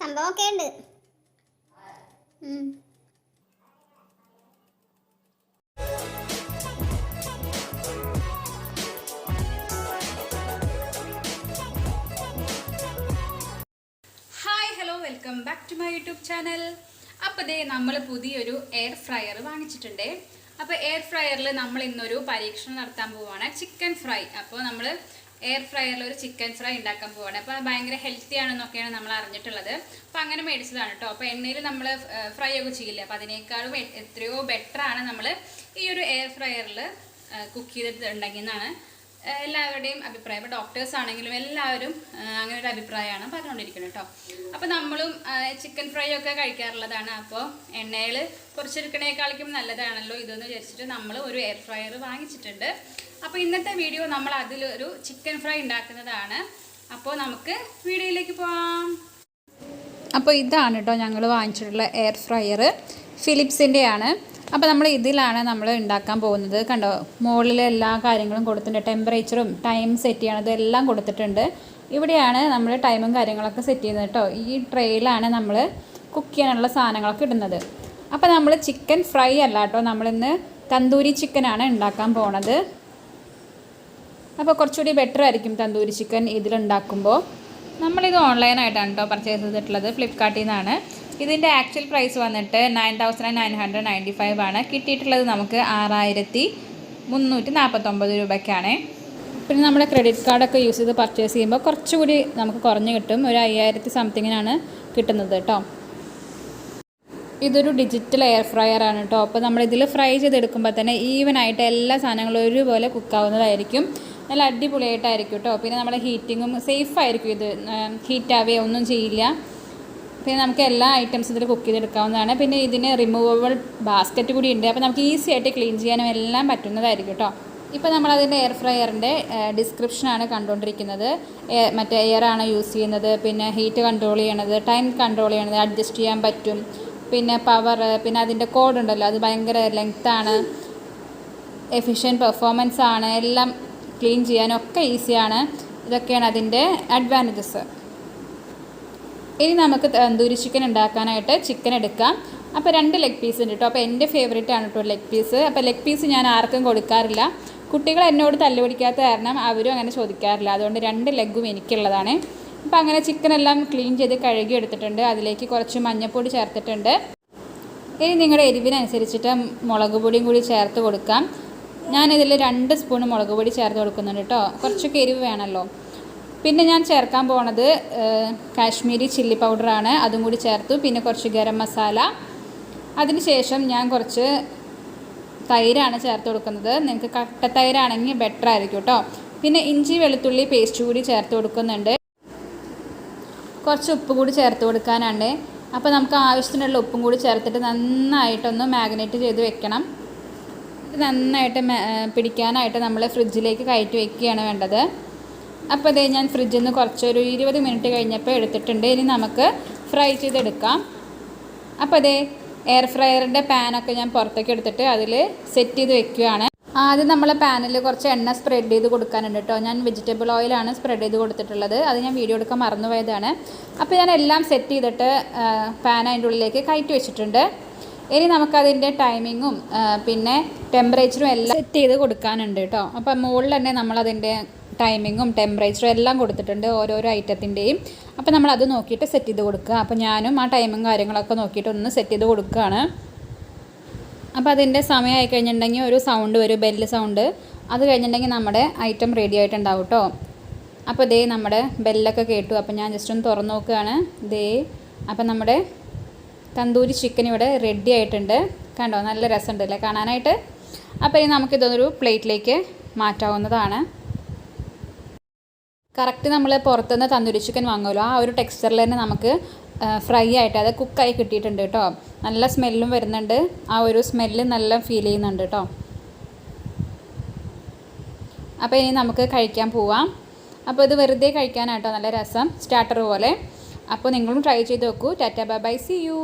സംഭവമൊക്കെ ഉണ്ട്. Hi hello welcome back to my YouTube channel അപ്പോൾ ദേ നമ്മൾ പുതിയൊരു എയർ ഫ്രയർ വാങ്ങിച്ചിട്ടുണ്ട്. അപ്പോൾ എയർ ഫ്രയറിൽ നമ്മൾ ഇന്നൊരു പരീക്ഷണം നടത്താൻ പോവുകയാണ് ചിക്കൻ ഫ്രൈ അപ്പോൾ നമ്മൾ എയർ ഫ്രയറിൽ ഒരു ചിക്കൻ ഫ്രൈ ഉണ്ടാക്കാൻ പോവാണ്. അപ്പോൾ അത് ഭയങ്കര ഹെൽത്തി ആണെന്നൊക്കെയാണ് നമ്മൾ അറിഞ്ഞിട്ടുള്ളത്. അപ്പോൾ അങ്ങനെ മേടിച്ചതാണ് കേട്ടോ അപ്പോൾ എണ്ണയിൽ നമ്മൾ ഫ്രൈ ഒക്കെ ചെയ്യില്ല? അപ്പോൾ അതിനേക്കാളും എത്രയോ ബെറ്ററാണ് നമ്മൾ ഈ ഒരു എയർ ഫ്രയറിൽ കുക്ക് ചെയ്തിട്ടുണ്ടെങ്കിൽ എന്നാണ് എല്ലാവരുടെയും അഭിപ്രായം. ഇപ്പോൾ ഡോക്ടേഴ്സ് ആണെങ്കിലും എല്ലാവരും അങ്ങനെ ഒരു അഭിപ്രായമാണ് പറഞ്ഞുകൊണ്ടിരിക്കുന്നത് കേട്ടോ അപ്പോൾ നമ്മളും ചിക്കൻ ഫ്രൈ ഒക്കെ കഴിക്കാറുള്ളതാണ്. അപ്പോൾ എണ്ണയിൽ കുറച്ചെടുക്കണേക്കാളിക്കും നല്ലതാണല്ലോ ഇതെന്ന് വിചാരിച്ചിട്ട് നമ്മൾ ഒരു എയർ ഫ്രയർ വാങ്ങിച്ചിട്ടുണ്ട്. അപ്പോൾ ഇന്നത്തെ വീഡിയോ നമ്മൾ അതിലൊരു ചിക്കൻ ഫ്രൈ ഉണ്ടാക്കുന്നതാണ്. അപ്പോൾ നമുക്ക് വീഡിയോയിലേക്ക് പോവാം. അപ്പോൾ ഇതാണ് കേട്ടോ ഞങ്ങൾ വാങ്ങിച്ചിട്ടുള്ള എയർ ഫ്രയർ ഫിലിപ്സിന്റെ ആണ് അപ്പോൾ നമ്മൾ ഇതിലാണ് നമ്മൾ ഉണ്ടാക്കാൻ പോകുന്നത്. കണ്ടോ മുകളിൽ എല്ലാ കാര്യങ്ങളും കൊടുത്തിട്ടുണ്ട്. ടെമ്പറേച്ചറും ടൈം സെറ്റ് ചെയ്യണത് എല്ലാം കൊടുത്തിട്ടുണ്ട്. ഇവിടെയാണ് നമ്മൾ ടൈമും കാര്യങ്ങളൊക്കെ സെറ്റ് ചെയ്യുന്നത് കേട്ടോ. ഈ ട്രെയിലാണ് നമ്മൾ കുക്ക് ചെയ്യാനുള്ള സാധനങ്ങളൊക്കെ ഇടുന്നത്. അപ്പോൾ നമ്മൾ ചിക്കൻ ഫ്രൈ അല്ല കേട്ടോ. നമ്മളിന്ന് തന്തൂരി ചിക്കനാണ് ഉണ്ടാക്കാൻ പോണത്. അപ്പോൾ കുറച്ചുകൂടി ബെറ്റർ ആയിരിക്കും തന്തൂരി ചിക്കൻ ഇതിലുണ്ടാക്കുമ്പോൾ നമ്മളിത് ഓൺലൈനായിട്ടാണ് കേട്ടോ പർച്ചേസ് ചെയ്തിട്ടുള്ളത് ഫ്ലിപ്കാർട്ടിൽ നിന്നാണ് ഇതിന്റെ ആക്ച്വൽ പ്രൈസ് വന്നിട്ട് nine thousand nine hundred ninety five ആണ്. കിട്ടിയിട്ടുള്ളത് നമുക്ക് ആറായിരത്തി മുന്നൂറ്റി നാൽപ്പത്തൊമ്പത് രൂപയ്ക്കാണ്. പിന്നെ നമ്മുടെ ക്രെഡിറ്റ് കാർഡൊക്കെ യൂസ് ചെയ്ത് പർച്ചേസ് ചെയ്യുമ്പോൾ കുറച്ചുകൂടി നമുക്ക് കുറഞ്ഞ് കിട്ടും. ഒരു അയ്യായിരത്തി സംതിങ്ങിനാണ് കിട്ടുന്നത് കേട്ടോ ഇതൊരു ഡിജിറ്റൽ എയർ ഫ്രയർ ആണ് കേട്ടോ അപ്പോൾ നമ്മളിതിൽ ഫ്രൈ ചെയ്തെടുക്കുമ്പോൾ തന്നെ ഈവൻ ആയിട്ട് എല്ലാ സാധനങ്ങളും ഒരുപോലെ കുക്കാവുന്നതായിരിക്കും നല്ല അടിപൊളിയായിട്ടായിരിക്കും കേട്ടോ. പിന്നെ നമ്മുടെ ഹീറ്റിങ്ങും സേഫ് ആയിരിക്കും ഇത്. ഹീറ്റാവേ ഒന്നും ചെയ്യില്ല. പിന്നെ നമുക്ക് എല്ലാ ഐറ്റംസും ഇതിൽ കുക്ക് ചെയ്തെടുക്കാവുന്നതാണ്. പിന്നെ ഇതിന് റിമൂവബിൾ ബാസ്ക്കറ്റ് കൂടി ഉണ്ട്. അപ്പോൾ നമുക്ക് ഈസി ആയിട്ട് ക്ലീൻ ചെയ്യാനും എല്ലാം പറ്റുന്നതായിരിക്കും കേട്ടോ. ഇപ്പോൾ നമ്മളതിന്റെ എയർ ഫ്രയറിന്റെ ഡിസ്ക്രിപ്ഷനാണ് കണ്ടുകൊണ്ടിരിക്കുന്നത് മറ്റേ എയർ ആണ് യൂസ് ചെയ്യുന്നത്. പിന്നെ ഹീറ്റ് കൺട്രോൾ ചെയ്യണത് ടൈം കൺട്രോൾ ചെയ്യണത് അഡ്ജസ്റ്റ് ചെയ്യാൻ പറ്റും. പിന്നെ പവർ പിന്നെ അതിന്റെ കോഡ് ഉണ്ടല്ലോ. അത് ഭയങ്കര ലെങ്ത്താണ് എഫിഷ്യന്റ് പെർഫോമൻസ് ആണ്. എല്ലാം ക്ലീൻ ചെയ്യാനൊക്കെ ഈസിയാണ്. ഇതൊക്കെയാണ് അതിന്റെ അഡ്വാന്റേജസ് ഇനി നമുക്ക് തന്തൂരി ചിക്കൻ ഉണ്ടാക്കാനായിട്ട് ചിക്കൻ എടുക്കാം. അപ്പോൾ രണ്ട് ലെഗ് പീസ് ഉണ്ട് കേട്ടോ അപ്പോൾ എന്റെ ഫേവറേറ്റ് ആണ് കേട്ടോ ലെഗ് പീസ് അപ്പോൾ ലെഗ് പീസ് ഞാൻ ആർക്കും കൊടുക്കാറില്ല. കുട്ടികൾ എന്നോട് തല്ലുപിടിക്കാത്ത കാരണം അവരും അങ്ങനെ ചോദിക്കാറില്ല. അതുകൊണ്ട് രണ്ട് ലെഗും എനിക്കുള്ളതാണ്. അപ്പോൾ അങ്ങനെ ചിക്കൻ എല്ലാം ക്ലീൻ ചെയ്ത് കഴുകി എടുത്തിട്ടുണ്ട്. അതിലേക്ക് കുറച്ച് മഞ്ഞൾപ്പൊടി ചേർത്തിട്ടുണ്ട്. ഇനി നിങ്ങളുടെ എരിവിനനുസരിച്ചിട്ട് മുളക് പൊടിയും കൂടി ചേർത്ത് കൊടുക്കാം. ഞാനിതിൽ രണ്ട് സ്പൂൺ മുളക് പൊടി ചേർത്ത് കൊടുക്കുന്നുണ്ട് കേട്ടോ കുറച്ചൊക്കെ എരിവ് വേണമല്ലോ പിന്നെ ഞാൻ ചേർക്കാൻ പോണത് കാശ്മീരി ചില്ലി പൗഡറാണ്. അതും കൂടി ചേർത്തു. പിന്നെ കുറച്ച് ഗരം മസാല. അതിനുശേഷം ഞാൻ കുറച്ച് തൈരാണ് ചേർത്ത് കൊടുക്കുന്നത്. നിങ്ങൾക്ക് കട്ട തൈരാണെങ്കിൽ ബെറ്റർ ആയിരിക്കും കേട്ടോ പിന്നെ ഇഞ്ചി വെളുത്തുള്ളി പേസ്റ്റ് കൂടി ചേർത്ത് കൊടുക്കുന്നുണ്ട്. കുറച്ച് ഉപ്പ് കൂടി ചേർത്ത് കൊടുക്കാനാണ്. അപ്പോൾ നമുക്ക് ആവശ്യത്തിനുള്ള ഉപ്പും കൂടി ചേർത്തിട്ട് നന്നായിട്ടൊന്ന് മാഗ്നേറ്റ് ചെയ്ത് വെക്കണം. നന്നായിട്ട് പിടിക്കാനായിട്ട് നമ്മൾ ഫ്രിഡ്ജിലേക്ക് കയറ്റി വെക്കുകയാണ് വേണ്ടത്. അപ്പോൾ അതേ ഞാൻ ഫ്രിഡ്ജിൽ നിന്ന് കുറച്ചൊരു ഇരുപത് മിനിറ്റ് കഴിഞ്ഞപ്പോൾ എടുത്തിട്ടുണ്ട്. ഇനി നമുക്ക് ഫ്രൈ ചെയ്തെടുക്കാം. അപ്പോൾ അതേ എയർ ഫ്രയറിന്റെ പാനൊക്കെ ഞാൻ പുറത്തേക്ക് എടുത്തിട്ട് അതിൽ സെറ്റ് ചെയ്ത് വെക്കുകയാണ്. ആദ്യം നമ്മൾ പാനിൽ കുറച്ച് എണ്ണ സ്പ്രെഡ് ചെയ്ത് കൊടുക്കാനുണ്ട് കേട്ടോ. ഞാൻ വെജിറ്റബിൾ ഓയിലാണ് സ്പ്രെഡ് ചെയ്ത് കൊടുത്തിട്ടുള്ളത്. അത് ഞാൻ വീഡിയോ എടുക്കാൻ മറന്നുപോയതാണ്. അപ്പോൾ ഞാൻ എല്ലാം സെറ്റ് ചെയ്തിട്ട് പാൻ അതിന്റെ ഉള്ളിലേക്ക് കയറ്റി വെച്ചിട്ടുണ്ട്. ഇനി നമുക്കതിന്റെ ടൈമിങ്ങും പിന്നെ ടെമ്പറേച്ചറും എല്ലാം സെറ്റ് ചെയ്ത് കൊടുക്കാനുണ്ട് കേട്ടോ അപ്പം മുകളിൽ തന്നെ നമ്മളതിന്റെ ടൈമിങ്ങും ടെമ്പറേച്ചറും എല്ലാം കൊടുത്തിട്ടുണ്ട് ഓരോരോ ഐറ്റത്തിന്റെയും അപ്പോൾ നമ്മൾ അത് നോക്കിയിട്ട് സെറ്റ് ചെയ്ത് കൊടുക്കുക. അപ്പോൾ ഞാനും ആ ടൈമും കാര്യങ്ങളൊക്കെ നോക്കിയിട്ട് ഒന്ന് സെറ്റ് ചെയ്ത് കൊടുക്കുകയാണ്. അപ്പോൾ അതിന്റെ സമയമായി കഴിഞ്ഞിട്ടുണ്ടെങ്കിൽ ഒരു സൗണ്ട് വരും ബെല്ല് സൗണ്ട് അത് കഴിഞ്ഞിട്ടുണ്ടെങ്കിൽ നമ്മുടെ ഐറ്റം റെഡി ആയിട്ടുണ്ടാവും കേട്ടോ അപ്പോൾ ദേ നമ്മുടെ ബെല്ലൊക്കെ കേട്ടു. അപ്പോൾ ഞാൻ ജസ്റ്റ് ഒന്ന് തുറന്നു നോക്കുകയാണ്. ദേ അപ്പം നമ്മുടെ തന്തൂരി ചിക്കൻ ഇവിടെ റെഡി ആയിട്ടുണ്ട്. കണ്ടോ? നല്ല രസമുണ്ട് അല്ലേ? കാണാനായിട്ട്? അപ്പോൾ ഇനി നമുക്കിതൊന്നൊരു പ്ലേറ്റിലേക്ക് മാറ്റാവുന്നതാണ്. കറക്റ്റ് നമ്മൾ പുറത്തുനിന്ന് തന്തൂരി ചിക്കൻ വാങ്ങുമല്ലോ? ആ ഒരു ടെക്സ്ചറിൽ തന്നെ നമുക്ക് ഫ്രൈ ആയിട്ട് അത് കുക്കായി കിട്ടിയിട്ടുണ്ട് കേട്ടോ. നല്ല സ്മെല്ലും വരുന്നുണ്ട്. ആ ഒരു സ്മെല്ല് നല്ല ഫീൽ ചെയ്യുന്നുണ്ട് കേട്ടോ. അപ്പോൾ ഇനി നമുക്ക് കഴിക്കാൻ പോവാം. അപ്പോൾ ഇത് വെറുതെ കഴിക്കാനാട്ടോ നല്ല രസം. സ്റ്റാർട്ടർ പോലെ. അപ്പോൾ നിങ്ങളും ട്രൈ ചെയ്ത് നോക്കൂ. Tata by C U